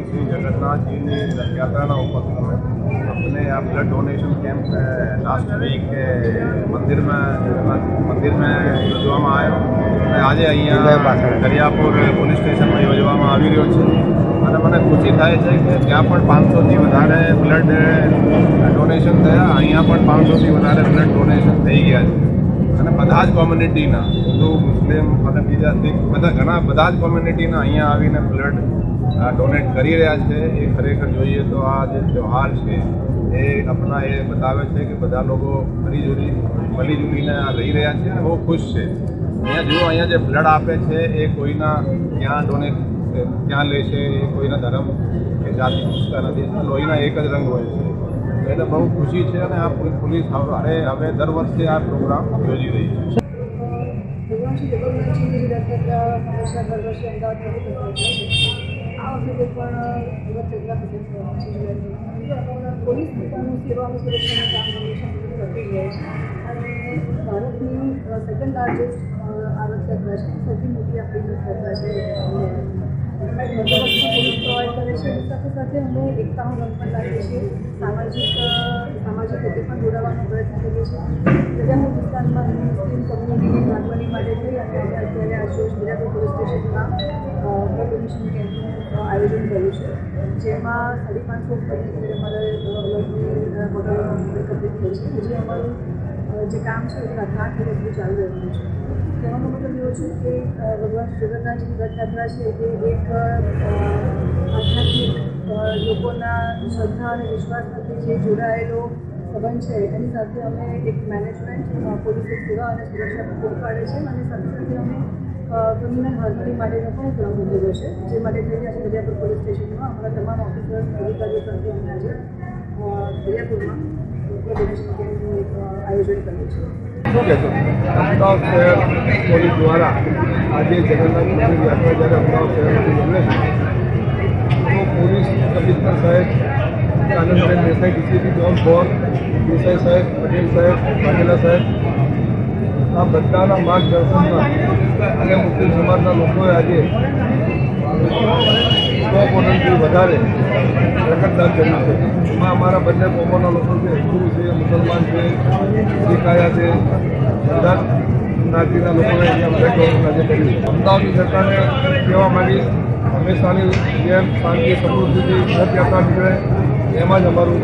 ભગવાન શ્રી જગન્નાથજીની યાત્રાના ઉપક્રમે અમને આ blood donation camp last week મંદિરમાં જગન્નાથ મંદિરમાં યોજવામાં આવ્યો. અને આજે અહીંયા દરિયાપુર પોલીસ સ્ટેશનમાં યોજવામાં આવી રહ્યો છે. અને મને ખુશી થાય છે કે ત્યાં પણ પાંચસોથી વધારે બ્લડ ડોનેશન થયા. અહીંયા પણ પાંચસોથી વધારે બ્લડ ડોનેશન થઈ ગયા છે. બધા જ કોમ્યુનિટીના હિન્દુ, મુસ્લિમ, અને બીજા શીખ બધા ઘણા બધા જ કોમ્યુનિટીના અહીંયા આવીને બ્લડ ડોનેટ કરી રહ્યા છે. એ ખરેખર જોઈએ તો આ જે તહેવાર છે, એ આપણા એ બતાવે છે કે બધા લોકો મળીજુલી મળીજુલીને આ રહી રહ્યા છે અને બહુ ખુશ છે. અહીંયા જુઓ, અહીંયા જે બ્લડ આપે છે, એ કોઈના ક્યાં ડોનેટ ક્યાં લે છે, એ કોઈના ધર્મ કે જાતિ પૂછતા નથી. લોહીના એક જ રંગ હોય છે. એટલે બહુ ખુશી છે અને આ પોલીસ હવે હવે દર વર્ષે આ પ્રોગ્રામ યોજી રહી છે. આ વખતે પણ પોલીસ પોતાનું સેવા સુરક્ષાનું કામ હંમેશા કરતી રહે છે અને ભારતની સેકન્ડ લાર્જેસ્ટ આ રથયાત્રા છે સૌથી મોટી આપણી રથયાત્રા છે પ્રોવાઈડ કરે છે. એની સાથે અમે એકતાનું રંગ પણ લાવીએ સામાજિક સામાજિક રીતે પણ જોડાવાનો પ્રયત્ન કરીએ છીએ. દરિયાપુર વિસ્તારમાં મુસ્લિમ કમ્યુનિટીની માટે થઈ અને અમે અત્યારે આજરોજ દરિયાપુર પોલીસ સ્ટેશનમાં આયોજન કર્યું છે. જેમાં સાડી પાંચસો ઉપર અમારે કમ્પ્લીટ થઈ છે. જે અમારું જે કામ છે એ આઠ વાગ્યા ચાલુ રહેવાનું છે. કહેવાનો મતલબ એવો છે કે ભગવાન જગન્નાથની રથયાત્રા છે, એ એક આધ્યાત્મિક લોકોના શ્રદ્ધા અને વિશ્વાસ સાથે જે જોડાયેલો સંબંધ છે, એની સાથે અમે એક મેનેજમેન્ટ પોલીસ સેવા અને સુરક્ષા પૂરી પાડે છે અને સાથે સાથે અમે ક્રિમિનલ હાર્મની માટેનો પણ ક્રમ મૂકેલો છે, જે માટે થઈને આજે દરિયાપુર પોલીસ સ્ટેશનમાં. અમારા તમામ ઓફિસર્સ અધિકારીઓ સાથે અમે આજે દરિયાપુરમાં એક આયોજન કર્યું છે. શું કહેશો? અમદાવાદ શહેર પોલીસ દ્વારા આજે જગન્નાથ મંદિર યાત્રા જ્યારે અમદાવાદ શહેરમાંથી નીકળે તો પોલીસ કમિશનર સાહેબ આનંદબેન દેસાઈ, ડીસીપી જોન ભોર, દેસાઈ સાહેબ, પટેલ સાહેબ વાઘેલા સાહેબ, આ બધાના માર્ગદર્શનમાં અને મુસ્લિમ સમાજના લોકોએ આજે સો કોટનથી વધારે રકતદાન કર્યું છે. એમાં અમારા બંને કોમોના લોકો છે, હિન્દુ છે, મુસલમાન છે, શીખાયા છે, બધા જ્ઞાતિના લોકોએ અહીંયા કર્યું અમદાવાદની સરકારને કહેવા માંગીશ, હંમેશાની જેમ શાંતિ, સમૃદ્ધિથી રથયાત્રા નીકળે, એમાં જ અમારું